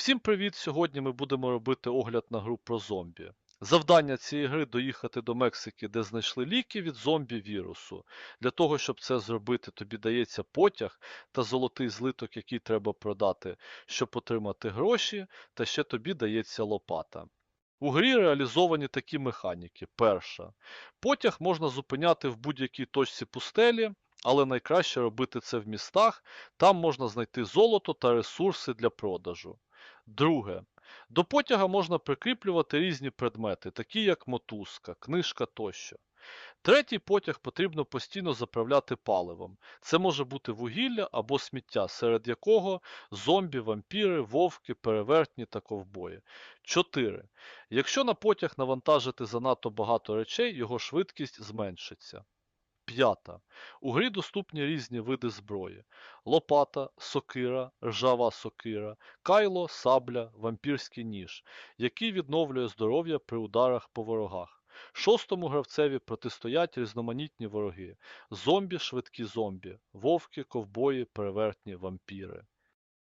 Всім привіт! Сьогодні ми будемо робити огляд на гру про зомбі. Завдання цієї гри доїхати до Мексики, де знайшли ліки від зомбі-вірусу. Для того, щоб це зробити, тобі дається потяг та золотий злиток, який треба продати, щоб отримати гроші, та ще тобі дається лопата. У грі реалізовані такі механіки. Перша. Потяг можна зупиняти в будь-якій точці пустелі, але найкраще робити це в містах, там можна знайти золото та ресурси для продажу. Друге. До потяга можна прикріплювати різні предмети, такі як мотузка, книжка тощо. Третій потяг потрібно постійно заправляти паливом. Це може бути вугілля або сміття, серед якого зомбі, вампіри, вовки, перевертні та ковбої. 4. Якщо на потяг навантажити занадто багато речей, його швидкість зменшиться. П'ята. У грі доступні різні види зброї: лопата, сокира, ржава сокира, кайло, сабля, вампірський ніж, який відновлює здоров'я при ударах по ворогах. Шостому гравцеві протистоять різноманітні вороги: зомбі, швидкі зомбі, вовки, ковбої, перевертні, вампіри.